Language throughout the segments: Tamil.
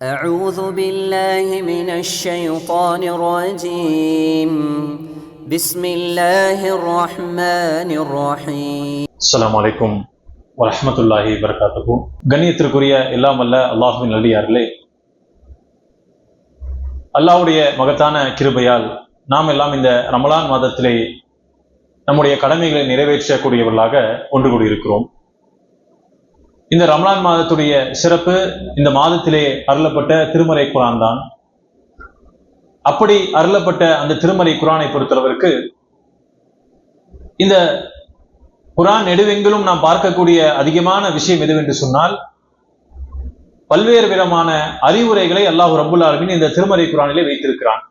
أعوذ بالله من الشيطان الرجيم بسم الله الرحمن الرحيم அஸ்ஸலாமு அலைக்கும் வரஹ்மத்துல்லாஹி வரகாத்துஹு கண்ணியத்திற்குரிய எல்லாம் வல்ல அல்லாஹுவின் நல்லியார்களே அல்லாஹ்வுடைய மகத்தான கிருபையால் நாம் எல்லாம் இந்த ரமலான் மாதத்திலே நம்முடைய கடமைகளை நிறைவேற்றக்கூடியவர்களாக ஒன்று கூடியிருக்கிறோம் இந்த ரமலான் மாதத்துடைய சிறப்பு இந்த மாதத்திலே அருளப்பட்ட திருமறை குரான் தான் அப்படி அருளப்பட்ட அந்த திருமறை குரானை பொறுத்தளவிற்கு இந்த குரான் நெடுவெங்கிலும் நாம் பார்க்கக்கூடிய அதிகமான விஷயம் எதுவென்று சொன்னால் பல்வேறு விதமான அறிவுரைகளை அல்லாஹ் ரபுல் ஆலமின் இந்த திருமறை குரானிலே வைத்திருக்கிறான்.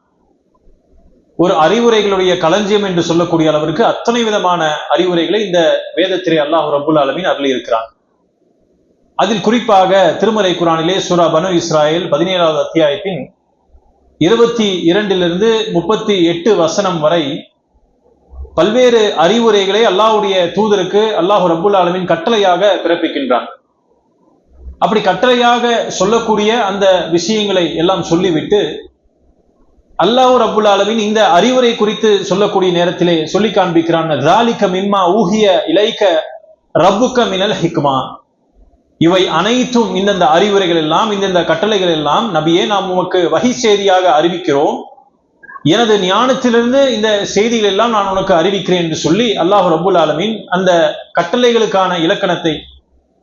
ஒரு அறிவுரைகளுடைய களஞ்சியம் என்று சொல்லக்கூடிய அளவிற்கு அத்தனை விதமான அறிவுரைகளை இந்த வேதத்திலே அல்லாஹ் ரபுல் ஆலமின் அருளி இருக்கிறான் அதில் குறிப்பாக திருமறை குரானிலே சூரா பனு இஸ்ராயல் பதினேழாவது அத்தியாயத்தின் இருபத்தி இரண்டிலிருந்து முப்பத்தி எட்டு வசனம் வரை பல்வேறு அறிவுரைகளை அல்லாஹ்வுடைய தூதருக்கு அல்லாஹு ரபுல் ஆலமின் கட்டளையாக பிறப்பிக்கின்றான். அப்படி கட்டளையாக சொல்லக்கூடிய அந்த விஷயங்களை எல்லாம் சொல்லிவிட்டு அல்லாஹ் ரபுல் ஆலமின் இந்த அறிவுரை குறித்து சொல்லக்கூடிய நேரத்திலே சொல்லி காண்பிக்கிறான். ராலிக்க மிம்மா ஊகிய இலைக்க ரப்புக்க மினல் ஹிக்மா. இவை அனைத்தும் இந்தந்த அறிவுரைகள் எல்லாம் இந்தந்த கட்டளைகள் எல்லாம் நபியே நாம் உமக்கு வகை செய்தியாக அறிவிக்கிறோம். எனது ஞானத்திலிருந்து இந்த செய்திகள் எல்லாம் நான் உனக்கு அறிவிக்கிறேன் என்று சொல்லி அல்லாஹு ரபுல் ஆலமின் அந்த கட்டளைகளுக்கான இலக்கணத்தை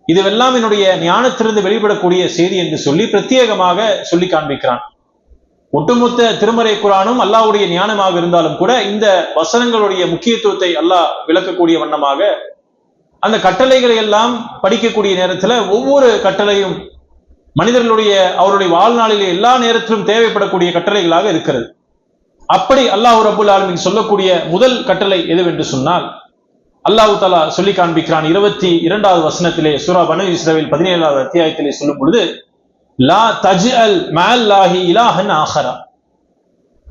இதுவெல்லாம் என்னுடைய ஞானத்திலிருந்து வெளிப்படக்கூடிய செய்தி என்று சொல்லி பிரத்யேகமாக சொல்லி காண்பிக்கிறான். ஒட்டுமொத்த திருமறை குரானும் அல்லாஹ்வுடைய ஞானமாக இருந்தாலும் கூட இந்த வசனங்களுடைய முக்கியத்துவத்தை அல்லாஹ் விளக்கக்கூடிய வண்ணமாக அந்த கட்டளைகளை எல்லாம் படிக்கக்கூடிய நேரத்துல ஒவ்வொரு கட்டளையும் மனிதர்களுடைய அவருடைய வாழ்நாளிலே எல்லா நேரத்திலும் தேவைப்படக்கூடிய கட்டளைகளாக இருக்கிறது. அப்படி அல்லாஹ் ரபுல் ஆலமின் சொல்லக்கூடிய முதல் கட்டளை எதுவென்று சொன்னால் அல்லாஹு தலா சொல்லி காண்பிக்கிறான் இருபத்தி இரண்டாவது வசனத்திலே சூரா பனு இஸ்ரேல் பதினேழாவது அத்தியாயத்திலே சொல்லும் பொழுது லா தஜ் அல் மேல்லாஹி இலாஹன் ஆஹரா.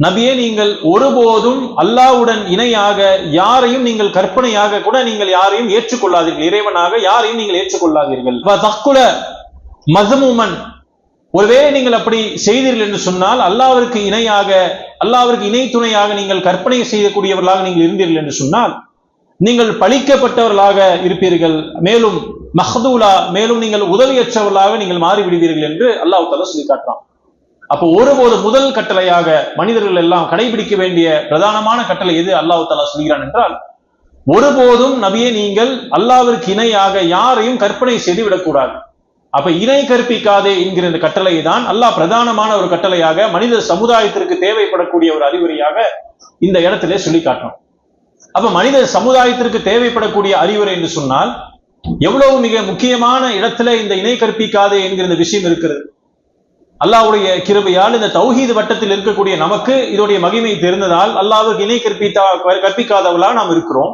நபியே நீங்கள் ஒருபோதும் அல்லாவுடன் இணையாக யாரையும் நீங்கள் கற்பனையாக கூட நீங்கள் யாரையும் ஏற்றுக்கொள்ளாதீர்கள். இறைவனாக யாரையும் நீங்கள் ஏற்றுக்கொள்ளாதீர்கள். தக்குல மசமுமன் ஒருவேளை நீங்கள் அப்படி செய்தீர்கள் என்று சொன்னால் அல்லாவிற்கு இணையாக அல்லாவிற்கு இணை துணையாக நீங்கள் கற்பனை செய்யக்கூடியவர்களாக நீங்கள் இருந்தீர்கள் என்று சொன்னால் நீங்கள் பழிக்கப்பட்டவர்களாக இருப்பீர்கள். மேலும் மஹதூலா மேலும் நீங்கள் உதவியற்றவர்களாக நீங்கள் மாறிவிடுவீர்கள் என்று அல்லாஹ் தலா சொல்லி காட்டுறான் அப்போ ஒருபோது முதல் கட்டளையாக மனிதர்கள் எல்லாம் கடைபிடிக்க வேண்டிய பிரதானமான கட்டளை எது? அல்லாஹு தாலா சொல்கிறான் என்றால் ஒருபோதும் நபியை நீங்கள் அல்லாவிற்கு இணையாக யாரையும் கற்பனை செய்து விடக்கூடாது அப்ப இணை கற்பிக்காதே என்கிற இந்த கட்டளை தான் அல்லாஹ் பிரதானமான ஒரு கட்டளையாக மனித சமுதாயத்திற்கு தேவைப்படக்கூடிய ஒரு அறிவுரையாக இந்த இடத்திலே சொல்லி காட்டணும் அப்ப மனித சமுதாயத்திற்கு தேவைப்படக்கூடிய அறிவுரை என்று சொன்னால் எவ்வளவு மிக முக்கியமான இடத்துல இந்த இணை கற்பிக்காதே என்கிற இந்த விஷயம் இருக்கிறது. அல்லாவுடைய கிருபையால் இந்த தௌஹீது வட்டத்தில் இருக்கக்கூடிய நமக்கு இதோடைய மகிமை தெரிந்ததால் அல்லாவுக்கு இணை கற்பித்தா கற்பிக்காதவர்களாக நாம் இருக்கிறோம்.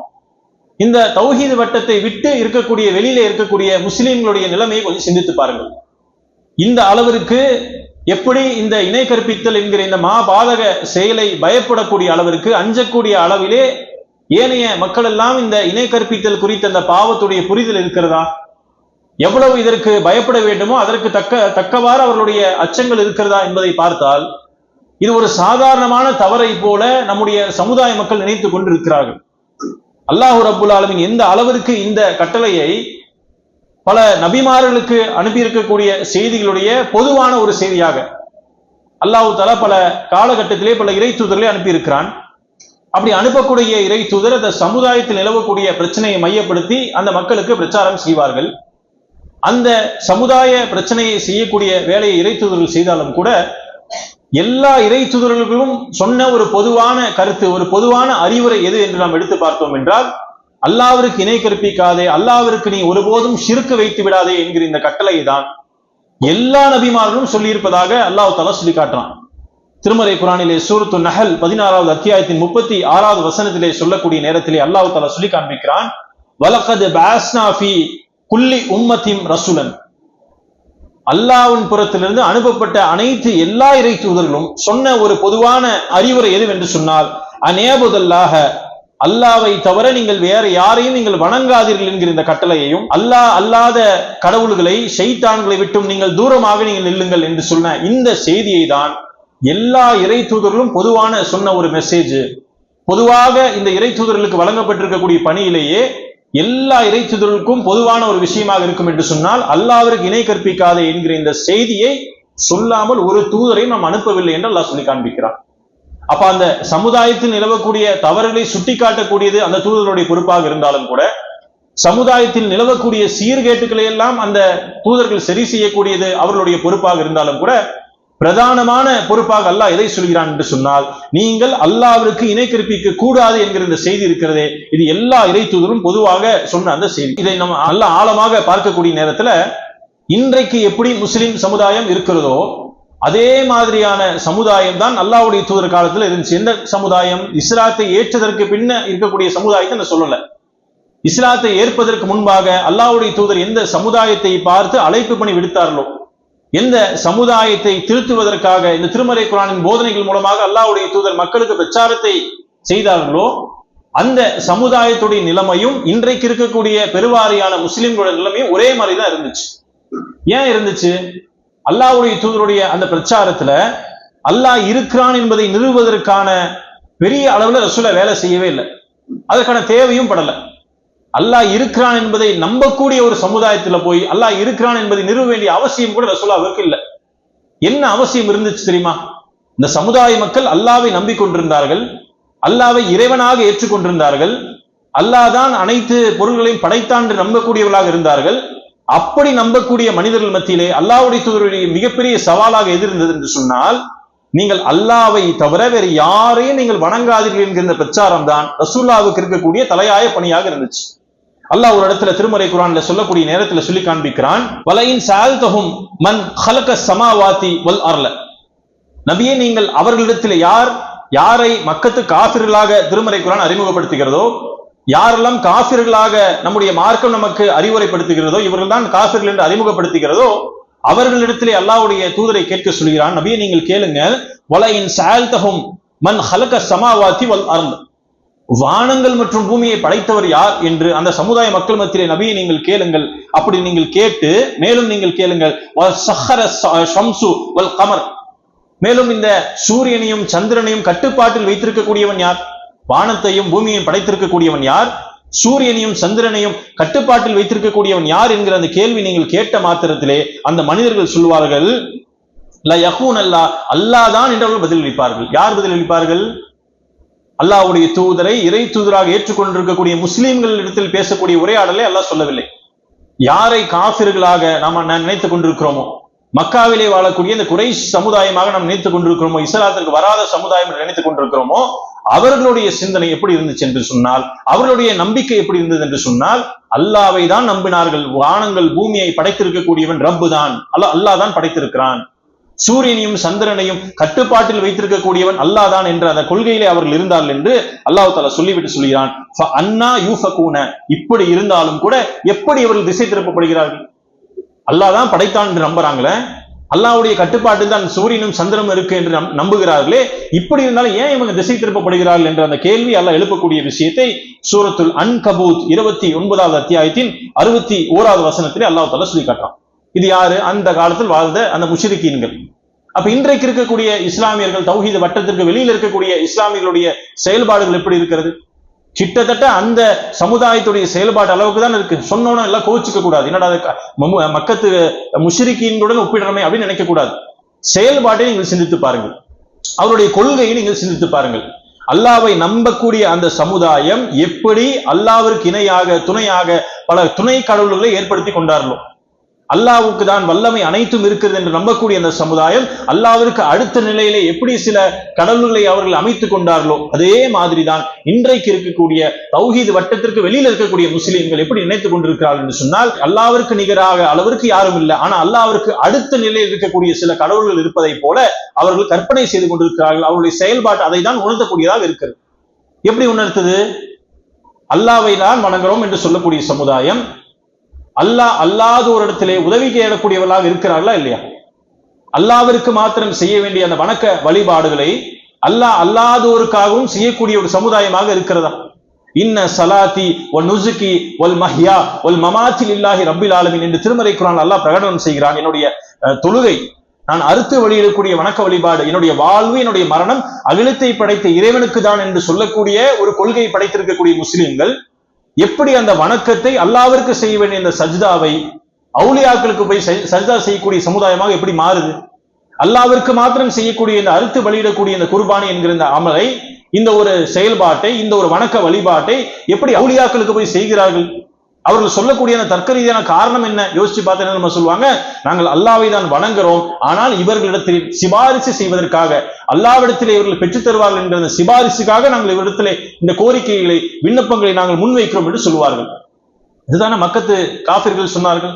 இந்த தௌஹீது வட்டத்தை விட்டு இருக்கக்கூடிய வெளியில இருக்கக்கூடிய முஸ்லீம்களுடைய நிலைமையை கொஞ்சம் சிந்தித்து பாருங்கள். இந்த அளவிற்கு எப்படி இந்த இணை கற்பித்தல் என்கிற இந்த மாபாதக செயலை பயப்படக்கூடிய அளவிற்கு அஞ்சக்கூடிய அளவிலே ஏனைய மக்கள் எல்லாம் இந்த இணை கற்பித்தல் குறித்த அந்த பாவத்துடைய புரிதல் இருக்கிறதா? எவ்வளவு இதற்கு பயப்பட வேண்டுமோ அதற்கு தக்க தக்கவாறு அவர்களுடைய அச்சங்கள் இருக்கிறதா என்பதை பார்த்தால் இது ஒரு சாதாரணமான தவறை போல நம்முடைய சமுதாய மக்கள் நினைத்து கொண்டிருக்கிறார்கள். அல்லாஹூ ரபுல் ஆலமின் எந்த அளவிற்கு இந்த கட்டளையை பல நபிமார்களுக்கு அனுப்பியிருக்கக்கூடிய செய்திகளுடைய பொதுவான ஒரு செய்தியாக அல்லாஹு தலா பல காலகட்டத்திலே பல இறை தூதர்களை அனுப்பியிருக்கிறான். அப்படி அனுப்பக்கூடிய இறை தூதர் அந்த சமுதாயத்தில் நிலவக்கூடிய பிரச்சனையை மையப்படுத்தி அந்த மக்களுக்கு பிரச்சாரம் செய்வார்கள். அந்த சமுதாய பிரச்சனையை செய்யக்கூடிய வேலையை இறை செய்தாலும் கூட எல்லா இறை சொன்ன ஒரு பொதுவான கருத்து ஒரு பொதுவான அறிவுரை எது என்று நாம் எடுத்து பார்த்தோம் என்றால் அல்லாவிற்கு இணை கற்பிக்காதே அல்லாவிற்கு நீ ஒருபோதும் சிறுக்கு வைத்து விடாதே என்கிற இந்த கட்டளை தான் எல்லா நபிமார்களும் சொல்லியிருப்பதாக அல்லாஹ் தலா சொல்லி காட்டுறான் திருமறை குரானிலே சூரத்து நகல் பதினாறாவது அத்தியாயத்தின் முப்பத்தி ஆறாவது வசனத்திலே சொல்லக்கூடிய நேரத்திலே அல்லாஹ் தலா சொல்லி காண்பிக்கிறான் வலக்கது பாஸ்னாஃபி குல்லி உம்மத்தின் ரசுலன். அல்லாவின் புறத்திலிருந்து அனுப்பப்பட்ட அனைத்து எல்லா இறை தூதர்களும் சொன்ன ஒரு பொதுவான அறிவுரை எதுவென்று சொன்னால் அநேபுதல்லாக அல்லாவை தவிர நீங்கள் வேற யாரையும் நீங்கள் வணங்காதீர்கள் என்கிற இந்த கட்டளையையும் அல்லாஹ் அல்லாத கடவுள்களை செய்தான்களை விட்டும் நீங்கள் தூரமாக நீங்கள் நில்லுங்கள் என்று சொன்ன இந்த செய்தியை தான் எல்லா இறை தூதர்களும் பொதுவான சொன்ன ஒரு மெசேஜ் பொதுவாக இந்த இறை தூதர்களுக்கு வழங்கப்பட்டிருக்கக்கூடிய பணியிலேயே எல்லா இறைச்சிதழுக்கும் பொதுவான ஒரு விஷயமாக இருக்கும் என்று சொன்னால் அல்லாவிற்கு இணை கற்பிக்காதே என்கிற இந்த செய்தியை சொல்லாமல் ஒரு தூதரை நாம் அனுப்பவில்லை என்று அல்லாஹ் சொல்லி காண்பிக்கிறான். அப்ப அந்த சமுதாயத்தில் நிலவக்கூடிய தவறுகளை சுட்டிக்காட்டக்கூடியது அந்த தூதர்களுடைய பொறுப்பாக இருந்தாலும் கூட சமுதாயத்தில் நிலவக்கூடிய சீர்கேட்டுகளை எல்லாம் அந்த தூதர்கள் சரி செய்யக்கூடியது அவர்களுடைய பொறுப்பாக இருந்தாலும் கூட பிரதானமான பொறுப்பாக அல்லாஹ் எதை சொல்கிறான் என்று சொன்னால் நீங்கள் அல்லாவிற்கு இணை கற்பிக்க கூடாது என்கிற இந்த செய்தி இருக்கிறதே இது எல்லா இறை தூதரும் பொதுவாக சொன்ன அந்த செய்தி. இதை நம்ம நல்ல ஆழமாக பார்க்கக்கூடிய நேரத்துல இன்றைக்கு எப்படி முஸ்லிம் சமுதாயம் இருக்கிறதோ அதே மாதிரியான சமுதாயம் தான் அல்லாவுடைய தூதர் காலத்துல இருந்துச்சு. எந்த சமுதாயம்? இஸ்லாத்தை ஏற்றதற்கு பின்ன இருக்கக்கூடிய சமுதாயத்தை நான் சொல்லல. இஸ்லாத்தை ஏற்பதற்கு முன்பாக அல்லாவுடைய தூதர் எந்த சமுதாயத்தை பார்த்து அழைப்பு பணி விடுத்தார்களோ எந்த சமுதாயத்தை திருத்துவதற்காக இந்த திருமறை குரானின் போதனைகள் மூலமாக அல்லாவுடைய தூதர் மக்களுக்கு பிரச்சாரத்தை செய்தார்களோ அந்த சமுதாயத்துடைய நிலைமையும் இன்றைக்கு இருக்கக்கூடிய பெருவாரியான முஸ்லிம்களோட நிலைமையும் ஒரே மாதிரிதான் இருந்துச்சு. ஏன் இருந்துச்சு? அல்லாஹ்வுடைய தூதருடைய அந்த பிரச்சாரத்துல அல்லாஹ் இருக்கிறான் என்பதை நிறுவுவதற்கான பெரிய அளவுல ரசூல வேலை செய்யவே இல்லை. அதற்கான தேவையும் படலை. அல்லாஹ் இருக்கிறான் என்பதை நம்பக்கூடிய ஒரு சமுதாயத்துல போய் அல்லாஹ் இருக்கிறான் என்பதை நிறுவ வேண்டிய அவசியம் கூட ரசூலாவுக்கு இல்லை. என்ன அவசியம் இருந்துச்சு தெரியுமா? இந்த சமுதாய மக்கள் அல்லாவை நம்பிக்கொண்டிருந்தார்கள் அல்லாவை இறைவனாக ஏற்றுக்கொண்டிருந்தார்கள் அல்லாஹ் தான் அனைத்து பொருள்களையும் படைத்தான் என்று நம்பக்கூடியவர்களாக இருந்தார்கள். அப்படி நம்பக்கூடிய மனிதர்கள் மத்தியிலே அல்லாவுடைய தூதருடைய மிகப்பெரிய சவாலாக எதிர்ந்தது என்று சொன்னால் நீங்கள் அல்லாவை தவிர வேறு யாரையும் நீங்கள் வணங்காதீர்கள் என்கிற பிரச்சாரம் தான் ரசூல்லாவுக்கு இருக்கக்கூடிய தலையாய பணியாக இருந்துச்சு. அல்லாஹ் ஒரு இடத்துல திருமறை குரான்ல சொல்லக்கூடிய நேரத்துல சொல்லி காண்பிக்கிறான். வலையின் சால்தகும் மன் ஹலக சமாவாத்தி வல் அர்ல. நபியே நீங்கள் அவர்களிடத்தில் யார் யாரை மக்கத்து காபிர்களாக திருமறை குரான் அறிமுகப்படுத்துகிறதோ யாரெல்லாம் காசிர்களாக நம்முடைய மார்க்கம் நமக்கு அறிவுரைப்படுத்துகிறதோ இவர்கள் தான் காசிர்கள் என்று அறிமுகப்படுத்துகிறதோ அவர்களிடத்திலே அல்லாவுடைய தூதரை கேட்க சொல்கிறான். நபியை நீங்கள் கேளுங்க வலையின் சால்தகும் மன் ஹலக சமாவாத்தி வல் அர்ல. வானங்கள் மற்றும் பூமியை படைத்தவர் யார் என்று அந்த சமுதாய மக்கள் மத்தியிலே நபியை நீங்கள் கேளுங்கள். அப்படி நீங்கள் கேட்டு மேலும் நீங்கள் கேளுங்கள். சஹர வல் கமர். மேலும் இந்த சூரியனையும் சந்திரனையும் கட்டுப்பாட்டில் வைத்திருக்கக்கூடியவன் யார்? வானத்தையும் பூமியையும் படைத்திருக்கக்கூடியவன் யார்? சூரியனையும் சந்திரனையும் கட்டுப்பாட்டில் வைத்திருக்கக்கூடியவன் யார் என்கிற அந்த கேள்வி நீங்கள் கேட்ட மாத்திரத்திலே அந்த மனிதர்கள் சொல்வார்கள் ல அல்லா அல்லாஹ் தான் என்று அவர்கள் பதிலளிப்பார்கள். யார் பதிலளிப்பார்கள்? அல்லாவுடைய தூதரை இறை தூதராக ஏற்றுக்கொண்டிருக்கக்கூடிய முஸ்லீம்கள் இடத்தில் பேசக்கூடிய உரையாடலை அல்லாஹ் சொல்லவில்லை. யாரை காஃபிர்களாக நாம் நினைத்துக் கொண்டிருக்கிறோமோ மக்காவிலே வாழக்கூடிய இந்த குறை சமுதாயமாக நாம் நினைத்துக் கொண்டிருக்கிறோமோ இஸ்லாத்திற்கு வராத சமுதாயம் என்று நினைத்துக் கொண்டிருக்கிறோமோ அவர்களுடைய சிந்தனை எப்படி இருந்துச்சு என்று சொன்னால் அவர்களுடைய நம்பிக்கை எப்படி இருந்தது என்று சொன்னால் அல்லாவை தான் நம்பினார்கள். வானங்கள் பூமியை படைத்திருக்கக்கூடியவன் ரப்பு தான் அல்ல அல்லாஹ் தான் படைத்திருக்கிறான். சூரியனையும் சந்திரனையும் கட்டுப்பாட்டில் வைத்திருக்கக்கூடியவன் அல்லாஹ் தான் அந்த கொள்கையிலே அவர்கள் இருந்தார்கள் என்று அல்லாஹ் தாலா சொல்லிவிட்டு சொல்கிறான். அண்ணா யூஃபகூன. இப்படி இருந்தாலும் கூட எப்படி இவர்கள் திசை திருப்பப்படுகிறார்கள்? அல்லாஹ் தான் படைத்தான் என்று நம்புறாங்களே? அல்லாவுடைய கட்டுப்பாட்டில் தான் சூரியனும் சந்திரனும் இருக்கு என்று நம்புகிறார்களே? இப்படி இருந்தாலும் ஏன் இவங்க திசை திருப்பப்படுகிறார்கள் என்ற அந்த கேள்வி அல்ல எழுப்பக்கூடிய விஷயத்தை சூரத்துல் அன் கபூத் இருபத்தி ஒன்பதாவது அத்தியாயத்தின் அறுபத்தி ஓராவது வசனத்திலே அல்லாஹ் தாலா சொல்லி காட்டுறான் இது யாரு? அந்த காலத்தில் வாழ்ந்த அந்த முஷிரிக்கீன்கள். அப்ப இன்றைக்கு இருக்கக்கூடிய இஸ்லாமியர்கள் தௌஹீத வட்டத்திற்கு வெளியில் இருக்கக்கூடிய இஸ்லாமியர்களுடைய செயல்பாடுகள் எப்படி இருக்கிறது? கிட்டத்தட்ட அந்த சமுதாயத்துடைய செயல்பாடு அளவுக்கு தான் இருக்கு. சொன்னோன்னு எல்லாம் கோச்சிக்க கூடாது. என்னடா மக்கத்து முஷிரிக்கீன்களுடன் ஒப்பிடுறமே அப்படின்னு நினைக்க கூடாது. செயல்பாட்டை நீங்கள் சிந்தித்து பாருங்கள். அவருடைய கொள்கையை நீங்கள் சிந்தித்து பாருங்கள். அல்லாவை நம்பக்கூடிய அந்த சமுதாயம் எப்படி அல்லாவிற்கு இணையாக துணையாக பல துணை கடவுள்களை ஏற்படுத்தி கொண்டார்களோ அல்லாவுக்கு தான் வல்லமை அனைத்தும் இருக்கிறது என்று நம்பக்கூடிய அந்த சமுதாயம் அல்லாவிற்கு அடுத்த நிலையிலே எப்படி சில கடவுள்களை அவர்கள் அமைத்துக் கொண்டார்களோ அதே மாதிரிதான் இன்றைக்கு இருக்கக்கூடிய தௌஹீது வட்டத்திற்கு வெளியில் இருக்கக்கூடிய முஸ்லீம்கள் எப்படி நினைத்துக் கொண்டிருக்கிறார்கள் என்று சொன்னால் அல்லாவிற்கு நிகராக அளவிற்கு யாரும் இல்லை. ஆனா அல்லாவிற்கு அடுத்த நிலையில் இருக்கக்கூடிய சில கடவுள்கள் இருப்பதை போல அவர்கள் கற்பனை செய்து கொண்டிருக்கிறார்கள். அவருடைய செயல்பாடு அதை தான் உணர்த்தக்கூடியதாக இருக்கிறது. எப்படி உணர்த்தது? அல்லாவை தான் வணங்குறோம் என்று சொல்லக்கூடிய சமுதாயம் அல்லாஹ் அல்லாத ஒரு இடத்திலே உதவி தேடக்கூடியவர்களாக இருக்கிறார்களா இல்லையா? அல்லாவிற்கு மாத்திரம் செய்ய வேண்டிய அந்த வணக்க வழிபாடுகளை அல்லாஹ் அல்லாதோருக்காகவும் செய்யக்கூடிய ஒரு சமுதாயமாக இருக்கிறதா? இன்ன சலாத்தி ஒல் நுசுக்கி ஒல் மஹியா ஒல் மமாத்தில் இல்லாஹி ரப்பில் ஆலமின் என்று திருமறை குரான் அல்லாஹ் பிரகடனம் செய்கிறான். என்னுடைய அஹ், தொழுகை நான் அறுத்து வெளியிடக்கூடிய வணக்க வழிபாடு என்னுடைய வாழ்வு என்னுடைய மரணம் அகிலத்தை படைத்த இறைவனுக்கு தான் என்று சொல்லக்கூடிய ஒரு கொள்கையை படைத்திருக்கக்கூடிய முஸ்லிம்கள் எப்படி அந்த வணக்கத்தை அல்லாவிற்கு செய்ய வேண்டிய இந்த சஜ்தாவை அவுலியாக்களுக்கு போய் சஜ்தா செய்யக்கூடிய சமுதாயமாக எப்படி மாறுது? அல்லாவிற்கு மாத்திரம் செய்யக்கூடிய இந்த அறுத்து வழியிடக்கூடிய இந்த குர்பானி என்கிற இந்த அமலை இந்த ஒரு செயல்பாட்டை இந்த ஒரு வணக்க வழிபாட்டை எப்படி அவுலியாக்களுக்கு போய் செய்கிறார்கள்? அவர்கள் சொல்லக்கூடிய அந்த தர்க்க ரீதியான காரணம் என்ன? யோசிச்சு பார்த்தா நம்ம சொல்லுவாங்க? நாங்கள் அல்லாவை தான் வணங்குறோம். ஆனால் இவர்களிடத்தில் சிபாரிசு செய்வதற்காக அல்லாவிடத்திலே இவர்கள் பெற்றுத் தருவார்கள் என்கிற அந்த சிபாரிசுக்காக நாங்கள் இவரிடத்திலே இந்த கோரிக்கைகளை விண்ணப்பங்களை நாங்கள் முன்வைக்கிறோம் என்று சொல்லுவார்கள். இதுதானே மக்கத்து காபிர்கள் சொன்னார்கள்?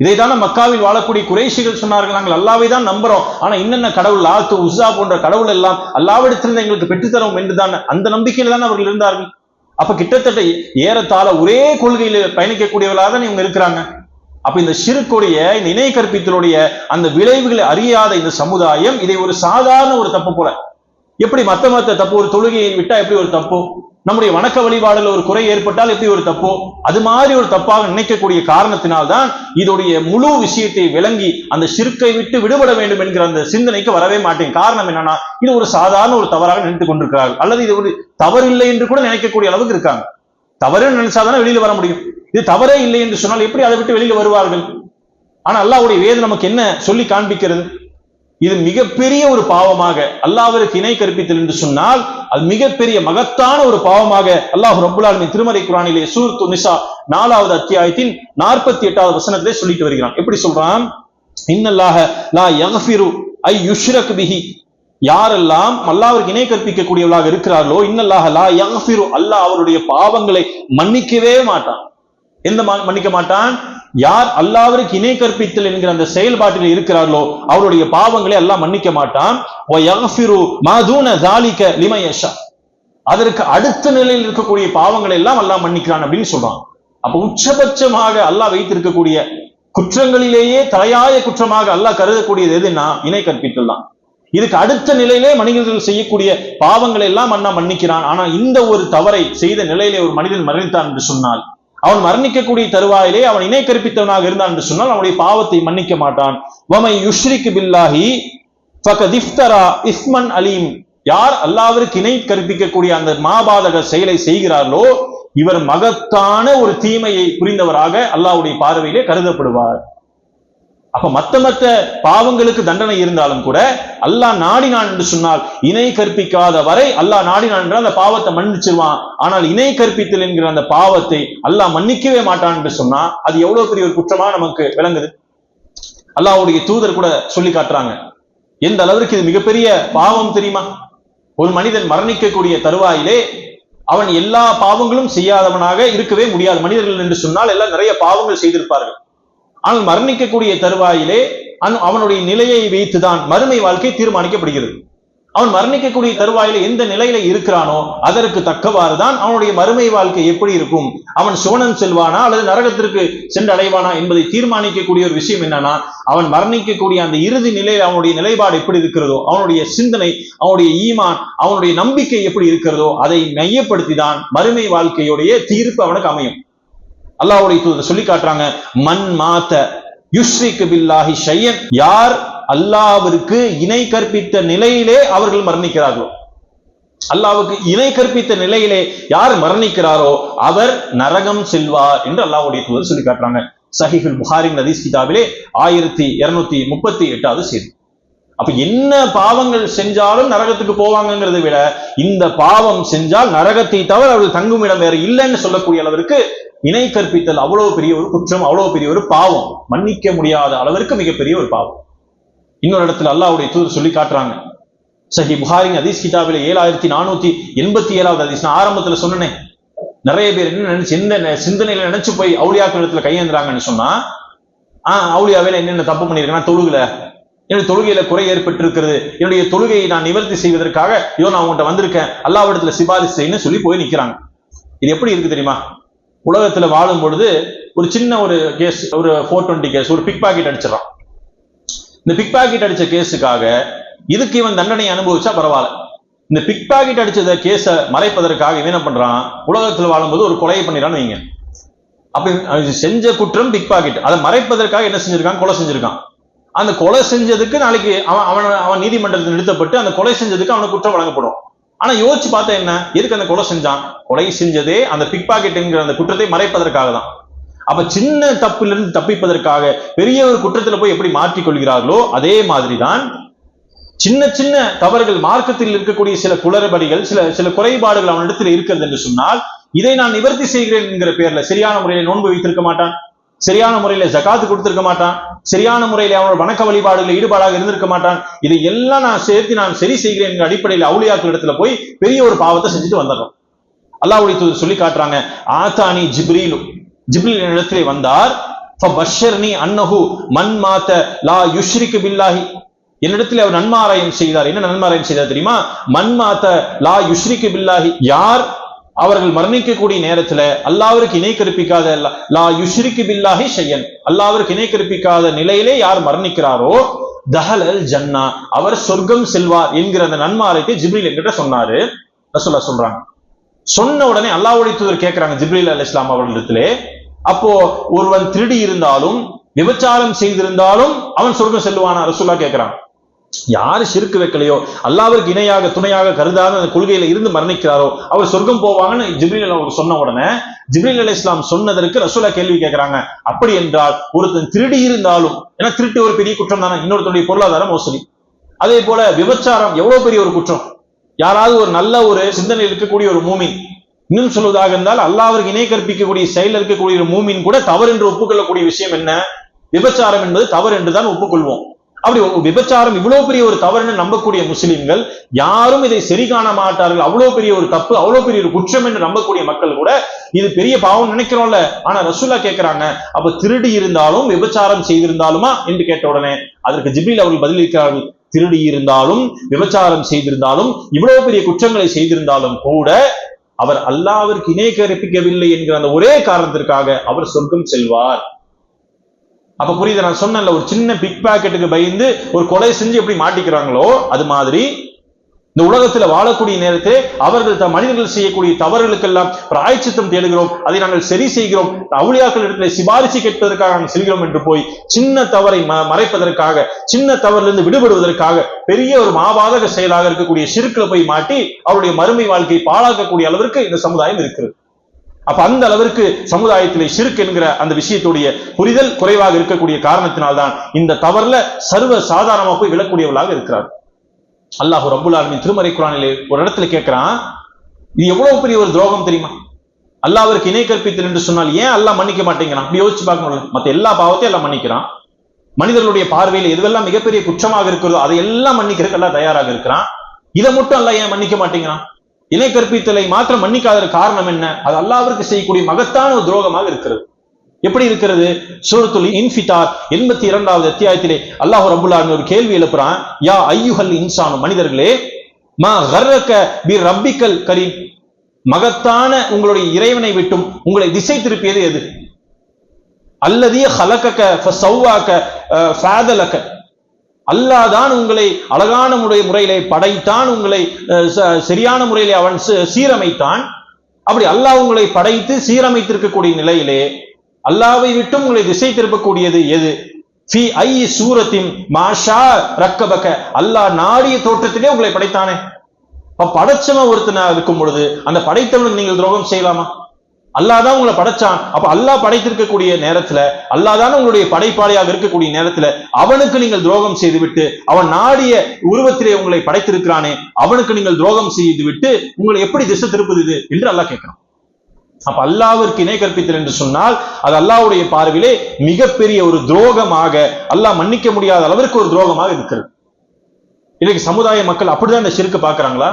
இதைதானே மக்காவில் வாழக்கூடிய குறைஷிகள் சொன்னார்கள். நாங்கள் அல்லாவை தான் நம்புறோம். ஆனா என்னென்ன கடவுள் ஆத்து உஸ்ஸா போன்ற கடவுள் எல்லாம் அல்லாவிடத்திலிருந்து எங்களுக்கு பெற்றுத்தரும் என்றுதான் அந்த நம்பிக்கையில தான் அவர்கள் இருந்தார்கள். அப்ப கிட்டத்தட்ட ஏறத்தாழ ஒரே கொள்கையில பயணிக்கக்கூடியவர்களாக தான் இவங்க இருக்கிறாங்க. அப்ப இந்த சிறுக்குடைய இந்த இணை கற்பித்தலுடைய அந்த விளைவுகளை அறியாத இந்த சமுதாயம் இதை ஒரு சாதாரண ஒரு தப்பு போல. எப்படி மத்த மத்த தப்பு ஒரு தொழுகையை விட்டா எப்படி ஒரு தப்பு? நம்முடைய வணக்க வழிபாடுல ஒரு குறை ஏற்பட்டால் எப்படி ஒரு தப்போ? அது மாதிரி ஒரு தப்பாக நினைக்கக்கூடிய காரணத்தினால்தான் இதோடைய முழு விஷயத்தை விளங்கி அந்த சிறுக்கை விட்டு விடுபட வேண்டும் என்கிற அந்த சிந்தனைக்கு வரவே மாட்டேன். காரணம் என்னன்னா இது ஒரு சாதாரண ஒரு தவறாக நினைத்துக் கொண்டிருக்கிறார்கள். அல்லது இது ஒரு தவறில்லை என்று கூட நினைக்கக்கூடிய அளவுக்கு இருக்காங்க. தவறுன்னு நினைச்சாதானே வெளியில வர முடியும். இது தவறே இல்லை என்று சொன்னால் எப்படி அதை விட்டு வெளியில வருவார்கள்? ஆனா அல்லாவுடைய வேது நமக்கு என்ன சொல்லி காண்பிக்கிறது? இது மிகப்பெரிய ஒரு பாவமாக அல்லாஹ்விற்கு இணை கற்பித்தல் என்று சொன்னால் அது மிகப்பெரிய மகத்தான ஒரு பாவமாக அல்லாஹ் ரபுல்லாலுமே திருமலை திருமறை குரானிலே சூரத்து நிசா நாலாவது அத்தியாயத்தின் நாற்பத்தி எட்டாவது வசனத்திலே சொல்லிட்டு வருகிறான். எப்படி சொல்றான்? இன்னல்லாஹ லா யகஃபிரு ஐ யுஷ்ரக் பிஹி. யாரெல்லாம் அல்லாவிற்கு இணை கற்பிக்கக்கூடியவர்களாக இருக்கிறார்களோ இன்னல்லாஹ லா யகஃபிரு அல்லாஹ் அவருடைய பாவங்களை மன்னிக்கவே மாட்டான். எந்த மா- மன்னிக்க மாட்டான்? யார் அல்லாவிற்கு இணை கற்பித்தல் என்கிற அந்த செயல்பாட்டில் இருக்கிறார்களோ அவருடைய பாவங்களை எல்லாம் மன்னிக்க மாட்டான். அதற்கு அடுத்த நிலையில் இருக்கக்கூடிய பாவங்களை எல்லாம் அல்லா மன்னிக்கிறான் அப்படின்னு சொல்றான். அப்ப உச்சபட்சமாக அல்லாஹ் வைத்திருக்கக்கூடிய குற்றங்களிலேயே தலையாய குற்றமாக அல்லாஹ் கருதக்கூடியது எதுன்னா இணை கற்பித்தல் தான். இதுக்கு அடுத்த நிலையிலே மனிதர்கள் செய்யக்கூடிய பாவங்களை எல்லாம் அண்ணா மன்னிக்கிறான். ஆனா இந்த ஒரு தவறை செய்த நிலையிலே ஒரு மனிதன் மறைந்தான் என்று சொன்னால் அவன் மரணிக்கக்கூடிய தருவாயிலே அவன் இணை கற்பித்தவனாக இருந்தான் என்று சொன்னால் அவனுடைய பாவத்தை மன்னிக்க மாட்டான். வமை யுஷ்ரிக்கு பில்லாஹி ஃபகத் இஸ்மன் அலீம். யார் அல்லாவிற்கு இணை கற்பிக்கக்கூடிய அந்த மாபாதக செயலை செய்கிறார்களோ இவர் மகத்தான ஒரு தீமையை புரிந்தவராக அல்லாஹ்வுடைய பார்வையிலே கருதப்படுவார். அப்ப மத்த மத்த பாவங்களுக்கு தண்டனை இருந்தாலும் கூட அல்லாஹ் நாடினான் என்று சொன்னால் இணை கற்பிக்காத வரை அல்லாஹ் நாடினான் என்றால் அந்த பாவத்தை மன்னிச்சிருவான். ஆனால் இணை கற்பித்தல் என்கிற அந்த பாவத்தை அல்லாஹ் மன்னிக்கவே மாட்டான் என்று சொன்னா அது எவ்வளவு பெரிய ஒரு குற்றமா நமக்கு விளங்குது? அல்லாஹ்வுடைய தூதர் கூட சொல்லி காட்டுறாங்க. எந்த அளவிற்கு இது மிகப்பெரிய பாவம் தெரியுமா? ஒரு மனிதன் மரணிக்கக்கூடிய தருவாயிலே அவன் எல்லா பாவங்களும் செய்யாதவனாக இருக்கவே முடியாது. மனிதர்கள் என்று சொன்னால் எல்லாம் நிறைய பாவங்கள் செய்திருப்பார்கள். ஆனால் மரணிக்கக்கூடிய தருவாயிலே அன்- அவனுடைய நிலையை வைத்துதான் மறுமை வாழ்க்கை தீர்மானிக்கப்படுகிறது. அவன் மரணிக்கக்கூடிய தருவாயில எந்த நிலையில இருக்கிறானோ அதற்கு தக்கவாறு தான் அவனுடைய மறுமை வாழ்க்கை எப்படி இருக்கும்? அவன் சோனன் செல்வானா அல்லது நரகத்திற்கு சென்று அடைவானா என்பதை தீர்மானிக்கக்கூடிய ஒரு விஷயம் என்னன்னா அவன் மரணிக்கக்கூடிய அந்த இறுதி நிலையில் அவனுடைய நிலைப்பாடு எப்படி இருக்கிறதோ அவனுடைய சிந்தனை அவனுடைய ஈமான் அவனுடைய நம்பிக்கை எப்படி இருக்கிறதோ அதை மையப்படுத்தி தான் மறுமை வாழ்க்கையுடைய தீர்ப்பு அவனுக்கு அமையும். அல்லாவுடைய தூதர் சொல்லி காட்டுறாங்க மண் மாத்த யுஸ்ரிக்கு பில்லாஹி ஷையன். யார் அல்லாவிற்கு இணை கற்பித்த நிலையிலே அவர்கள் மரணிக்கிறார்களோ அல்லாவுக்கு இணை கற்பித்த நிலையிலே யார் மரணிக்கிறாரோ அவர் நரகம் செல்வார் என்று அல்லாஹ்வுடைய தூதர் சொல்லி காட்டுறாங்க. சஹிஹுல் புகாரின் ஹதீஸ் கிதாபிலே ஆயிரத்தி இருநூத்தி முப்பத்தி எட்டாவது செய்தி அப்ப என்ன பாவங்கள் செஞ்சாலும் நரகத்துக்கு போவாங்கங்கிறதை விட இந்த பாவம் செஞ்சால் நரகத்தை தவிர அவர்கள் தங்கும் இடம் வேற இல்லைன்னு சொல்லக்கூடிய அளவிற்கு இணை கற்பித்தல் அவ்வளவு பெரிய ஒரு குற்றம் அவ்வளவு பெரிய ஒரு பாவம். மன்னிக்க முடியாத அளவிற்கு மிகப்பெரிய ஒரு பாவம். இன்னொரு இடத்துல அல்லாஹ்வுடைய தூதர் சொல்லி காட்டுறாங்க. சஹி புகாரின் அதீஸ் கிதாபில ஏழாயிரத்தி நானூத்தி எண்பத்தி ஏழாவது ஹதீஸ். நான் ஆரம்பத்துல சொன்னேன். நிறைய பேர் என்ன நினைச்சு எந்த சிந்தனையில நினைச்சு போய் அவுளியாக்கள் இடத்துல கையேந்துறாங்கன்னு சொன்னா ஆஹ் அவுளியாவில என்னென்ன தப்பு பண்ணியிருக்கேன் தொழுகல. என்னுடைய தொழுகையில குறை ஏற்பட்டிருக்கிறது. என்னுடைய தொழுகையை நான் நிவர்த்தி செய்வதற்காக ஐயோ நான் உங்கள்கிட்ட வந்திருக்கேன். அல்லாவிடத்துல சிபாரிசு செய்யணும்னு சொல்லி போய் நிக்கிறாங்க. இது எப்படி இருக்கு தெரியுமா? உலகத்துல வாழும் பொழுது ஒரு சின்ன ஒரு கேஸ் ஒரு ஃபோர் டுவெண்ட்டி கேஸ் ஒரு பிக் பாக்கெட் அடிச்சிடறான். இந்த பிக் பாக்கெட் அடிச்ச கேஸுக்காக இதுக்கு இவன் தண்டனை அனுபவிச்சா பரவாயில்ல. இந்த பிக் பாக்கெட் அடிச்சத கேஸை மறைப்பதற்காக இவன் என்ன பண்றான்? உலகத்துல வாழும்போது ஒரு கொலையை பண்ணிடறான்னு வைங்க. அப்ப செஞ்ச குற்றம் பிக் பாக்கெட் அதை மறைப்பதற்காக என்ன செஞ்சிருக்கான்? கொலை செஞ்சிருக்கான். அந்த கொலை செஞ்சதுக்கு நாளைக்கு அவன் அவன் அவன் நீதிமன்றத்தில் நிறுத்தப்பட்டு அந்த கொலை செஞ்சதுக்கு அவனுக்கு குற்றம் வழங்கப்படும். ஆனா யோசிச்சு பார்த்தா என்ன? எதுக்கு அந்த கொலை செஞ்சான்? கொலை செஞ்சதே அந்த பிக் பாக்கெட்டுங்கிற அந்த குற்றத்தை மறைப்பதற்காக தான். அப்ப சின்ன தப்பிலிருந்து தப்பிப்பதற்காக பெரிய ஒரு குற்றத்துல போய் எப்படி மாற்றிக் கொள்கிறார்களோ அதே மாதிரிதான் சின்ன சின்ன தவறுகள் மார்க்கத்தில் இருக்கக்கூடிய சில குளறுபடிகள் சில சில குறைபாடுகள் அவனிடத்தில் இருக்கிறது என்று சொன்னால் இதை நான் நிவர்த்தி செய்கிறேன் என்கிற பேர்ல சரியான முறையில நோன்பு வைத்திருக்க மாட்டான். சரியான முறையில ஜகாத்து கொடுத்திருக்க மாட்டான். சரியான முறையில அவனோட வணக்க வழிபாடுகளில் ஈடுபாடாக இருந்திருக்க மாட்டான். இதை எல்லாம் நான் சேர்த்து நான் சரி செய்கிறேன் என்ற அடிப்படையில் அவுளியாக்கள் இடத்துல போய் பெரிய ஒரு பாவத்தை செஞ்சுட்டு வந்துடுறோம். அல்லாவுடைய தூதர் சொல்லி காட்டுறாங்க ஆத்தானி ஜிப்ரீலு. ஜிப்ரீல் இடத்திலே வந்தார். ஃபபஷ்ஷர்னி அன்னஹு மன் மாத்த லா யுஷ்ரிக்கு பில்லாஹி. என்னிடத்தில் அவர் நன்மாராயம் செய்தார். என்ன நன்மாராயம் செய்தார் தெரியுமா? மன் மாத்த லா யுஷ்ரிக்கு பில்லாஹி. யார்? அவர்கள் மரணிக்கக்கூடிய நேரத்துல அல்லாவிற்கு இணை கற்பிக்காத லா- யுஷ்ரிக்கு பில்லாஹி ஷையன். அல்லாவிற்கு இணை கற்பிக்காத நிலையிலே யார் மரணிக்கிறாரோ தஹலல் ஜன்னா அவர் சொர்க்கம் செல்வார் என்கிற அந்த நன்மாராயத்தை ஜிப்ரில் என்கிட்ட சொன்னாரு. ரசூல்லா சொல்றாங்க. சொன்ன உடனே அல்லாவுடைய தூதர் கேட்கிறாங்க ஜிப்ரில் அலி இஸ்லாம் அவர்களிடத்திலே. அப்போ ஒருவன் திருடி இருந்தாலும் விபச்சாரம் செய்திருந்தாலும் அவன் சொர்க்கம் செல்வானா ரசூல்லா கேட்கிறான். யாரு சிறுக்கு வைக்கலையோ அல்லாவிற்கு இணையாக துணையாக கருதாத அந்த கொள்கையில இருந்து மரணிக்கிறாரோ அவர் சொர்க்கம் போவாங்கன்னு ஜிப்ரீல் அவருக்கு சொன்ன உடனே ஜிப்ரீல் அலி இஸ்லாம் சொன்னதற்கு ரசூலா கேள்வி கேட்கிறாங்க. அப்படி என்றால் ஒருத்தன் திருடி இருந்தாலும் ஏன்னா திருட்டு ஒரு பெரிய குற்றம் தானே இன்னொருத்தருடைய பொருளாதார மோசடி. அதே போல விபச்சாரம் எவ்வளவு பெரிய ஒரு குற்றம்? யாராவது ஒரு நல்ல ஒரு சிந்தனை இருக்கக்கூடிய ஒரு மூமின் இன்னும் சொல்வதாக இருந்தால் அல்லாவிற்கு இணை கற்பிக்கக்கூடிய செயல் இருக்கக்கூடிய ஒரு மூமின் கூட தவறு என்று ஒப்புக்கொள்ளக்கூடிய விஷயம் என்ன? விபச்சாரம் என்பது தவறு என்றுதான் ஒப்புக்கொள்வோம். அப்படி விபச்சாரம் இவ்வளவு பெரிய ஒரு தவறுன்னு நம்பக்கூடிய முஸ்லிம்கள் யாரும் இதை சரி காண மாட்டார்கள். அவ்வளவு பெரிய ஒரு தப்பு அவ்வளவு பெரிய ஒரு குற்றம் என்று நம்பக்கூடிய மக்கள் கூட இது பெரிய பாவம் நினைக்கிறோம்ல. ஆனா ரசூல்லா கேட்கிறாங்க அப்ப திருடி இருந்தாலும் விபச்சாரம் செய்திருந்தாலுமா? என்று கேட்ட உடனே அதற்கு ஜிபில் அவர்கள் பதிலளிக்கிறார்கள் திருடி இருந்தாலும் விபச்சாரம் செய்திருந்தாலும் இவ்வளவு பெரிய குற்றங்களை செய்திருந்தாலும் கூட அவர் அல்லாவிற்கு இணை கற்பிக்கவில்லை என்கிற அந்த ஒரே காரணத்திற்காக அவர் சொர்க்கம் செல்வார். அப்ப புரியுது? நான் சொன்னேன்ல ஒரு சின்ன பிக் பாக்கெட்டுக்கு பயந்து ஒரு கொலை செஞ்சு எப்படி மாட்டிக்கிறாங்களோ அது மாதிரி இந்த உலகத்துல வாழக்கூடிய நேரத்தில் அவர்கள் த- மனிதர்கள் செய்யக்கூடிய தவறுகளுக்கெல்லாம் பிராய்ச்சித்தம் தேடுகிறோம் அதை நாங்கள் சரி செய்கிறோம் அவுளியாக்கள் இடத்துல சிபாரிசு கேட்பதற்காக நாங்கள் செல்கிறோம் என்று போய் சின்ன தவறை ம- மறைப்பதற்காக சின்ன தவறிலிருந்து விடுபடுவதற்காக பெரிய ஒரு மாபாதக செயலாக இருக்கக்கூடிய சிறுக்களை போய் மாட்டி அவருடைய மறுமை வாழ்க்கையை பாழாக்கக்கூடிய அளவிற்கு இந்த சமுதாயம் இருக்கிறது. அப்ப அந்த அளவிற்கு சமுதாயத்திலே ஷிர்க் என்கிற அந்த விஷயத்துடைய புரிதல் குறைவாக இருக்கக்கூடிய காரணத்தினால்தான் இந்த தவறுல சர்வ சாதாரணமா போய் விழக்கூடியவர்களாக இருக்கிறார். அல்லாஹ் ரப்புல் திருமறை குரானிலே ஒரு இடத்துல கேட்கிறான் இது எவ்வளவு பெரிய ஒரு துரோகம் தெரியுமா? அல்லாஹ்விற்கு இணை கற்பித்தல் என்று சொன்னால் ஏன் அல்லாஹ் மன்னிக்க மாட்டேங்கிறான்? அப்படி யோசிச்சு பார்க்கணும் மத்த எல்லா பாவத்தையும் எல்லாம் மன்னிக்கிறான். மனிதர்களுடைய பார்வையில் எதுவெல்லாம் மிகப்பெரிய குற்றமாக இருக்கிறதோ அதை எல்லாம் மன்னிக்கிறதுக்கு எல்லாம் தயாராக இருக்கிறான். இதை மட்டும் அல்ல ஏன் மன்னிக்க மாட்டேங்கிறான்? இணை கற்பித்தலை மாத்திரம் மன்னிக்காத காரணம் என்ன? அது அல்லாவிற்கு செய்யக்கூடிய மகத்தான ஒரு துரோகமாக இருக்கிறது. எப்படி இருக்கிறது? சூரத்துல் இன்ஃபிதார் எண்பத்தி இரண்டாவது அத்தியாயத்திலே அல்லாஹ் ரபுல்லான்னு ஒரு கேள்வி எழுப்புறான். யா ஐயுகல் இன்சானு மனிதர்களே மா கர்ரக்க பி ரப்பிக்கல் கரீம்? மகத்தான உங்களுடைய இறைவனை விட்டும் உங்களை திசை திருப்பியது எது? அல்லதிய ஹலக்கக்க சௌவாக்க ஃபேதலக்க அல்லாஹ் தான் உங்களை அழகான முறை முறையிலே படைத்தான் உங்களை அஹ், ச- சரியான முறையிலே அவன் சீ- சீரமைத்தான். அப்படி அல்லாஹ் உங்களை படைத்து சீரமைத்திருக்கக்கூடிய நிலையிலே அல்லாவை விட்டும் உங்களை திசை திருப்பக்கூடியது எது? ஃபி ஐ சூரத்தின் மாஷா ரக்கபக்க அல்லாஹ் நாடிய தோற்றத்திலே உங்களை படைத்தானே? அப்ப படைச்சவன் ஒருத்தனா இருக்கும் பொழுது அந்த படைத்தவனுக்கு நீங்கள் துரோகம் செய்யலாமா? அல்லாஹ் தான் உங்களை படைச்சான். அப்ப அல்லாஹ் படைத்திருக்கக்கூடிய நேரத்துல அல்லாஹ் தான் உங்களுடைய படைப்பாளியாக இருக்கக்கூடிய நேரத்துல அவனுக்கு நீங்கள் துரோகம் செய்துவிட்டு அவன் நாடிய உருவத்திலே உங்களை படைத்திருக்கிறானே அவனுக்கு நீங்கள் துரோகம் செய்து விட்டு உங்களை எப்படி திசை திருப்புது இது என்று அல்லாஹ் கேட்கிறான். அப்ப அல்லாவிற்கு இணை கற்பித்தல் என்று சொன்னால் அது அல்லாஹ்வுடைய பார்வையிலே மிகப்பெரிய ஒரு துரோகமாக அல்லாஹ் மன்னிக்க முடியாத அளவிற்கு ஒரு துரோகமாக இருக்கிறது. இன்னைக்கு சமுதாய மக்கள் அப்படிதான் இந்த சிறுக்கு பாக்குறாங்களா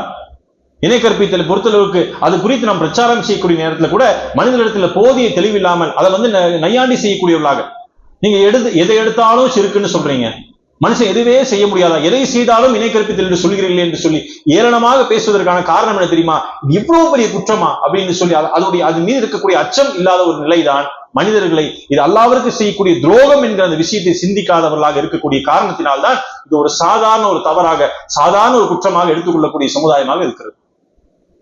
இணை கற்பித்தலை பொறுத்தளவுக்கு அது குறித்து நாம் பிரச்சாரம் செய்யக்கூடிய நேரத்துல கூட மனிதனிடத்துல போதிய தெளிவில்லாமல் அதை வந்து நையாண்டி செய்யக்கூடியவர்களாக. நீங்க எடுத்து எதை எடுத்தாலும் சிறுக்குன்னு சொல்றீங்க. மனுஷன் எதுவே செய்ய முடியாதா? எதை செய்தாலும் இணை கற்பித்தல் என்று சொல்கிறீர்கள் என்று சொல்லி ஏளனமாக பேசுவதற்கான காரணம் என்ன தெரியுமா? இவ்வளவு பெரிய குற்றமா? அப்படின்னு சொல்லி அதனுடைய அது மீது இருக்கக்கூடிய அச்சம் இல்லாத ஒரு நிலைதான் மனிதர்களை இது அல்லாவிற்கு செய்யக்கூடிய துரோகம் என்கிற அந்த விஷயத்தை சிந்திக்காதவர்களாக இருக்கக்கூடிய காரணத்தினால்தான் இது ஒரு சாதாரண ஒரு தவறாக சாதாரண ஒரு குற்றமாக எடுத்துக்கொள்ளக்கூடிய சமுதாயமாக இருக்கிறது.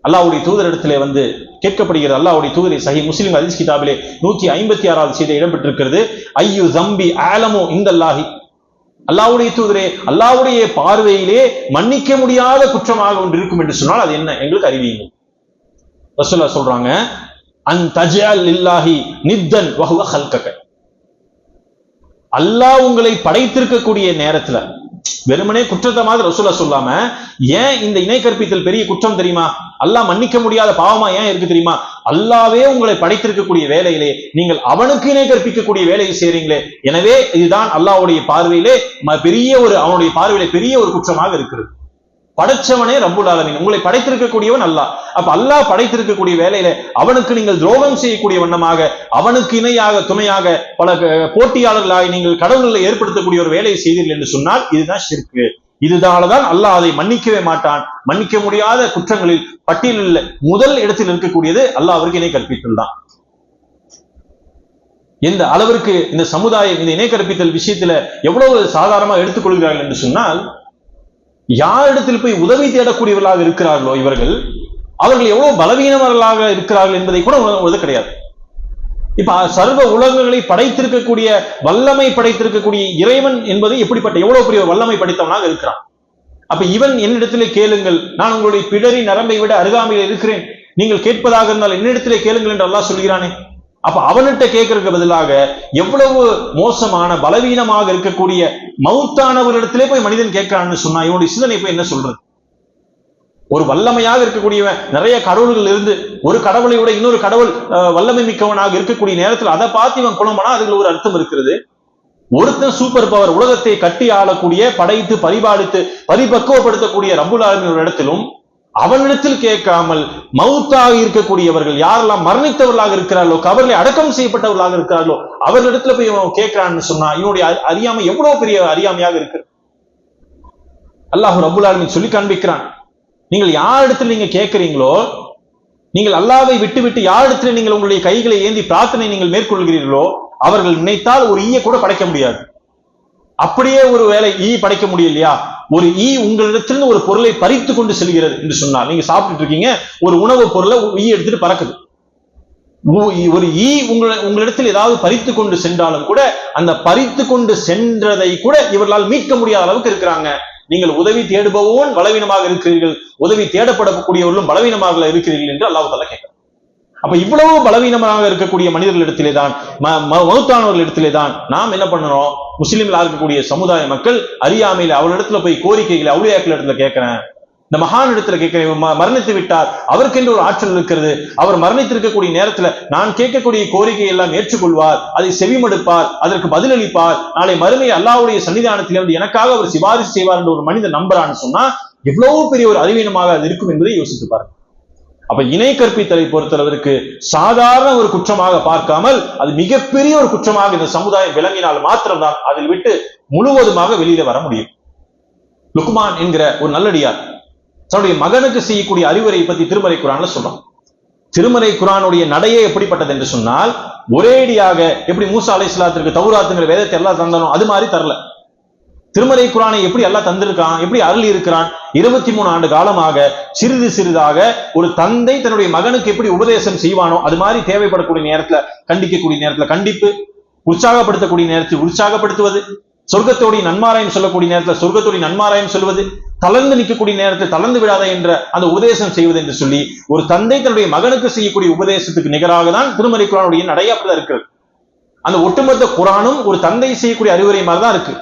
அல்லாஹ்வுடைய தூதரிடத்திலே வந்து கேட்கப்படுகிறது. அல்லாவுடைய தூதரை சஹி முஸ்லிம் அதிஸ் கிதாபிலே நூற்றி ஐம்பத்தி ஆறாவது செய்தி இடம்பெற்றிருக்கிறது. ஐயு ஜம்பி ஆலமோ இந்த அல்லாஹி அல்லாஹ்வுடைய தூதரே அல்லாவுடைய பார்வையிலே மன்னிக்க முடியாத குற்றமாக ஒன்று இருக்கும் என்று சொன்னால் அது என்ன? எங்களுக்கு அறிவியுங்கள். ரசூல்லா சொல்றாங்க அன் தஜால் இல்லாஹி நித்தன் வஹுவ ஹல்கக அல்லாஹ் உங்களை படைத்திருக்கக்கூடிய நேரத்துல வெறுமனே குற்றத்தை மாதிரி ரசூலா சொல்லாம ஏன் இந்த இணை கற்பித்தல் பெரிய குற்றம் தெரியுமா? அல்லாஹ் மன்னிக்க முடியாத பாவமா ஏன் இருக்கு தெரியுமா? அல்லாவே உங்களை படைத்திருக்கக்கூடிய வேலையிலே நீங்கள் அவனுக்கு இணை கற்பிக்கக்கூடிய வேலையை செய்றீங்களே. எனவே இதுதான் அல்லாவுடைய பார்வையிலே பெரிய ஒரு அவனுடைய பார்வையிலே பெரிய ஒரு குற்றமாக இருக்கிறது. படைச்சவனே ரப்புல் ஆலமின். உங்களை படைத்திருக்கக்கூடியவன் அல்லாஹ். அப்ப அல்லாஹ் படைத்திருக்கக்கூடிய வேலையில அவனுக்கு நீங்கள் துரோகம் செய்யக்கூடிய வண்ணமாக அவனுக்கு இணையாக துணையாக பல போட்டியாளர்களாக நீங்கள் கடவுள்களை ஏற்படுத்தக்கூடிய ஒரு வேலையை செய்தீர்கள் என்று சொன்னால் இதுதான் ஷிர்கு இதுதானதான் அல்லாஹ் அதை மன்னிக்கவே மாட்டான். மன்னிக்க முடியாத குற்றங்களில் பட்டியலில் முதல் இடத்தில் இருக்கக்கூடியது அல்லாஹ் அவருக்கு இணை கற்பித்துள்ளான் எந்த அளவிற்கு இந்த சமுதாயம் இந்த இணை கற்பித்தல் விஷயத்துல எவ்வளவு சாதாரணமா எடுத்துக்கொள்கிறார்கள் என்று சொன்னால் யாரிடத்தில் போய் உதவி தேடக்கூடியவர்களாக இருக்கிறார்களோ இவர்கள் அவர்கள் எவ்வளவு பலவீனவர்களாக இருக்கிறார்கள் என்பதை கூட உணர்வது கிடையாது. இப்ப சர்வ உலகங்களை படைத்திருக்கக்கூடிய வல்லமை படைத்திருக்கக்கூடிய இறைவன் என்பது எப்படிப்பட்ட எவ்வளவு பெரிய வல்லமை படைத்தவனாக இருக்கிறான்? அப்ப இவன் என்னிடத்திலே கேளுங்கள் நான் உங்களுடைய பிடரி நரம்பை விட அருகாமையில் இருக்கிறேன். நீங்கள் கேட்பதாக இருந்தால் என்னிடத்திலே கேளுங்கள் என்று அல்லாஹ் சொல்கிறானே. அப்ப அவன்கிட்ட கேட்கறதுக்கு பதிலாக எவ்வளவு மோசமான பலவீனமாக இருக்கக்கூடிய மௌத்தானவர்களிடத்திலே போய் மனிதன் கேட்கிறான்னு சொன்னா இவனுடைய சிந்தனை போய் என்ன சொல்றது? ஒரு வல்லமையாக இருக்கக்கூடியவன் நிறைய கடவுள்கள் இருந்து ஒரு கடவுளை விட இன்னொரு கடவுள் அஹ், வல்லமை மிக்கவனாக இருக்கக்கூடிய நேரத்தில் அதை பார்த்து இவன் குழம்பனா அதுல ஒரு அர்த்தம் இருக்கிறது ஒருத்தன் சூப்பர் பவர் உலகத்தை கட்டி ஆளக்கூடிய படைத்து பரிபாலித்து பரிபக்குவப்படுத்தக்கூடிய ரபுல் ஆலமீன் ஒரு இடத்திலும் அவனிடத்தில் கேட்காமல் மவுத்தாக இருக்கக்கூடியவர்கள் யாரெல்லாம் மரணித்தவர்களாக இருக்கிறார்களோ கவர்களை அடக்கம் செய்யப்பட்டவர்களாக இருக்கிறார்களோ அவர்களிடத்துல போய் இவன் கேட்கிறான்னு சொன்னா இவனுடைய அறியாமை எவ்வளவு பெரிய அறியாமையாக இருக்கு? அல்லாஹ் ரப்புல் ஆலமின் சொல்லி காண்பிக்கிறான். நீங்கள் யாரிடத்தில் நீங்க கேட்கிறீங்களோ நீங்கள் அல்லாவை விட்டு விட்டு யாரிடத்துல நீங்கள் உங்களுடைய கைகளை ஏந்தி பிரார்த்தனை நீங்கள் மேற்கொள்கிறீர்களோ அவர்கள் நினைத்தால் ஒரு ஈய கூட படைக்க முடியாது. அப்படியே ஒரு வேலை ஈ படைக்க முடியலையா? ஒரு ஈ உங்களிடத்திலிருந்து ஒரு பொருளை பறித்து கொண்டு செல்கிறது என்று சொன்னார் நீங்க சாப்பிட்டுட்டு இருக்கீங்க ஒரு உணவுப் பொருளை ஈ எடுத்துட்டு பறக்குது. உ- ஒரு ஈ உங்களை உங்களிடத்தில் ஏதாவது பறித்து கொண்டு சென்றாலும் கூட அந்த பறித்து கொண்டு சென்றதை கூட இவர்களால் மீட்க முடியாத அளவுக்கு இருக்கிறாங்க. நீங்கள் உதவி தேடுபவன் பலவீனமாக இருக்கிறீர்கள். உதவி தேடப்படக்கூடியவர்களும் பலவீனமாக இருக்கிறீர்கள் என்று அல்லாஹ் கேட்கிறார் அப்ப இவ்வளவு பலவீனமாக இருக்கக்கூடிய மனிதர்களிடத்திலே தான் ம- ம- மௌத்தானவர்களிடத்திலே தான் நாம் என்ன பண்ணணும் முஸ்லீம்ல இருக்கக்கூடிய சமுதாய மக்கள் அறியாமையில அவளிடத்துல போய் கோரிக்கைகளை அவுளியாக்கள் இடத்துல கேட்கிறேன். இந்த மகான் இடத்துல கேட்கிறேன் மரணித்து விட்டார். அவருக்கென்று ஒரு ஆற்றல் இருக்கிறது. அவர் மரணித்திருக்கக்கூடிய நேரத்துல நான் கேட்கக்கூடிய கோரிக்கை எல்லாம் ஏற்றுக்கொள்வார் அதை செவிமடுப்பார் அதற்கு பதிலளிப்பார். நாளை மறுமை அல்லாவுடைய சன்னிதானத்திலிருந்து எனக்காக அவர் சிபாரிசு செய்வார் என்று ஒரு மனிதன் நம்பரான்னு சொன்னா எவ்வளவு பெரிய ஒரு அறிவீனமாக அது இருக்கும் என்பதை யோசித்து பாருங்க. அப்ப இணை கற்பித்தலை பொறுத்தளவிற்கு சாதாரண ஒரு குற்றமாக பார்க்காமல் அது மிகப்பெரிய ஒரு குற்றமாக இந்த சமுதாயம் விளங்கினால் மாத்திரம்தான் அதில் விட்டு முழுவதுமாக வெளியில வர முடியும். லுக்மான் என்கிற ஒரு நல்லடியார் தன்னுடைய மகனுக்கு செய்யக்கூடிய அறிவுரை பத்தி திருமறை குரான்ல சொல்றான். திருமறை குரானுடைய நடையே எப்படிப்பட்டது என்று சொன்னால் ஒரேடியாக எப்படி மூசா அலை இஸ்லாத்திற்கு தௌராத்துங்கிற வேதத்தை எல்லாம் தந்தாலும் அது மாதிரி தரல. திருமறை குரானை எப்படி எல்லாம் தந்திருக்கான் எப்படி அருள் இருக்கிறான்? இருபத்தி மூணு ஆண்டு காலமாக சிறிது சிறிதாக ஒரு தந்தை தன்னுடைய மகனுக்கு எப்படி உபதேசம் செய்வானோ அது மாதிரி தேவைப்படக்கூடிய நேரத்துல கண்டிக்கக்கூடிய நேரத்துல கண்டிப்பு உற்சாகப்படுத்தக்கூடிய நேரத்தில் உற்சாகப்படுத்துவது சொர்க்கத்தோடைய நன்மாராயம் சொல்லக்கூடிய நேரத்தில் சொர்க்கத்தோடைய நன்மாராயம் சொல்வது தளர்ந்து நிற்கக்கூடிய நேரத்தில் தளர்ந்து விடாத என்ற அந்த உபதேசம் செய்வது என்று சொல்லி ஒரு தந்தை தன்னுடைய மகனுக்கு செய்யக்கூடிய உபதேசத்துக்கு நிகராக தான் திருமறை குரானுடைய நடையாப்பில் இருக்கிறது. அந்த ஒட்டுமொத்த குரானும் ஒரு தந்தை செய்யக்கூடிய அறிவுரை மாதிரி தான் இருக்கு.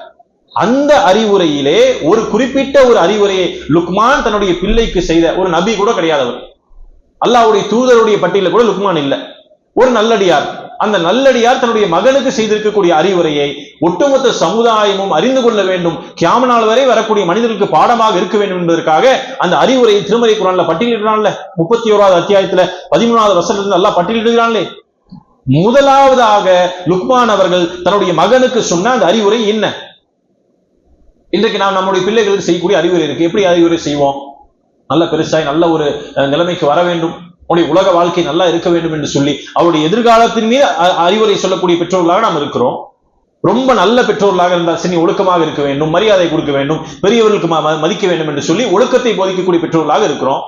அந்த அறிவுரையிலே ஒரு குறிப்பிட்ட ஒரு அறிவுரையை லுக்மான் தன்னுடைய பிள்ளைக்கு செய்த ஒரு நபி கூட கிடையாது அவர் தூதருடைய பட்டியல கூட லுக்மான் இல்ல. ஒரு நல்லடியார். அந்த நல்லடியார் தன்னுடைய மகனுக்கு செய்திருக்கக்கூடிய அறிவுரையை ஒட்டுமொத்த சமுதாயமும் அறிந்து கொள்ள வேண்டும். கியாம நாள் வரை வரக்கூடிய மனிதர்களுக்கு பாடமாக இருக்க வேண்டும் என்பதற்காக அந்த அறிவுரையை திருமறை குரான்ல பட்டியலிடுறான்ல. முப்பத்தி ஓராவது அத்தியாயத்துல பதிமூணாவது வருஷத்துல நல்லா பட்டியலிடுகிறான்லே. முதலாவதாக லுக்மான் அவர்கள் தன்னுடைய மகனுக்கு சொன்ன அந்த அறிவுரை என்ன? இன்றைக்கு நாம் நம்முடைய பிள்ளைகளுக்கு செய்யக்கூடிய அறிவுரை இருக்கு. எப்படி அறிவுரை செய்வோம்? நல்ல பெருசாய் நல்ல ஒரு நிலைமைக்கு வர வேண்டும். அவருடைய உலக வாழ்க்கை நல்லா இருக்க வேண்டும் என்று சொல்லி அவருடைய எதிர்காலத்தின் மீது அ- அறிவுரை சொல்லக்கூடிய பெற்றோர்களாக நாம் இருக்கிறோம். ரொம்ப நல்ல பெற்றோர்களாக இருந்தால் சரி ஒழுக்கமாக இருக்க வேண்டும் மரியாதை கொடுக்க வேண்டும் பெரியவர்களுக்கு மதிக்க வேண்டும் என்று சொல்லி ஒழுக்கத்தை போதிக்கக்கூடிய பெற்றோர்களாக இருக்கிறோம்.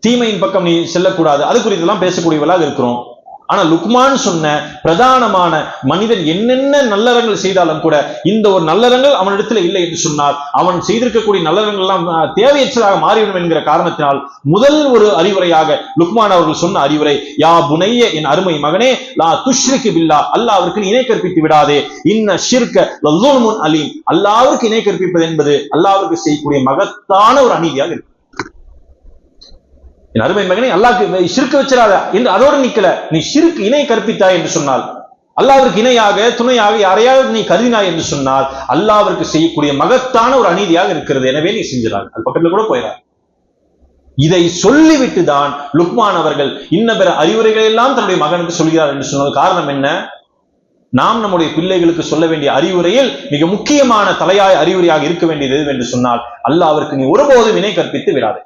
தீமையின் பக்கம் நீ செல்லக்கூடாது. அது குறித்தெல்லாம் பேசக்கூடியவர்களாக இருக்கிறோம். ஆனா லுக்மான் சொன்ன பிரதானமான மனிதன் என்னென்ன நல்லறங்கள் செய்தாலும் கூட இந்த ஒரு நல்லறங்கள் அவனிடத்துல இல்லை என்று சொன்னார் அவன் செய்திருக்கக்கூடிய நல்லறங்கள் எல்லாம் தேவையற்றதாக மாறிவிடும் என்கிற காரணத்தினால் முதல் ஒரு அறிவுரையாக லுக்மான் அவர்கள் சொன்ன அறிவுரை யா புனைய என் அருமை மகனே லா துஷ்ரிக்கு பில்லா அல்லாவிற்கு இணை கற்பித்து விடாதே. இன்ன ஷிர்க லல்லூன் அலீம். அல்லாவிற்கு இணை கற்பிப்பது என்பது அல்லாவிற்கு செய்யக்கூடிய மகத்தான ஒரு அநீதியாக இருக்கு. என் அருமை மகனை அல்லாக்கு சிறுக்கு வச்சிடாத. என்று அதோடு நிக்கல. நீ சிறுக்கு இணை கற்பித்தாய் என்று சொன்னால் அல்லாவிற்கு இணையாக துணையாக யாரையாவது நீ கருதினாய் என்று சொன்னால் அல்லாவிற்கு செய்யக்கூடிய மகத்தான ஒரு அநீதியாக இருக்கிறது. எனவே நீ செஞ்சிடாது. அது பக்கத்துல கூட போயிடாது. இதை சொல்லிவிட்டு தான் லுக்மான் அவர்கள் இன்ன பிற அறிவுரைகளை எல்லாம் தன்னுடைய மகனுக்கு சொல்கிறார் என்று சொன்னது காரணம் என்ன? நாம் நம்முடைய பிள்ளைகளுக்கு சொல்ல வேண்டிய அறிவுரையில் மிக முக்கியமான தலையாய அறிவுரையாக இருக்க வேண்டியது என்று சொன்னால் அல்லாவிற்கு நீ ஒருபோதும் இணை கற்பித்து விடாதே.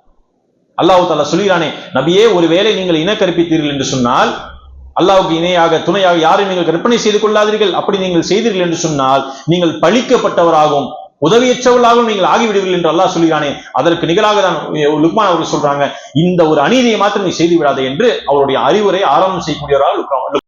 அல்லாஹ் தாலா சொல்கிறானே நபியே ஒருவேளை நீங்கள் இனக்கற்பித்தீர்கள் என்று சொன்னால் அல்லாவுக்கு இணையாக துணையாக யாரையும் நீங்கள் கற்பனை செய்து கொள்ளாதீர்கள். அப்படி நீங்கள் செய்தீர்கள் என்று சொன்னால் நீங்கள் பழிக்கப்பட்டவராகவும் உதவியற்றவர்களாகவும் நீங்கள் ஆகிவிடுவீர்கள் என்று அல்லாஹ் சொல்கிறானே அதற்கு நிகழாக தான் லுக்மான் அவர்கள் சொல்றாங்க இந்த ஒரு அநீதியை மாத்திரம் நீ செய்து விடாதே என்று அவருடைய அறிவுரை ஆரம்பம் செய்யக்கூடியவராக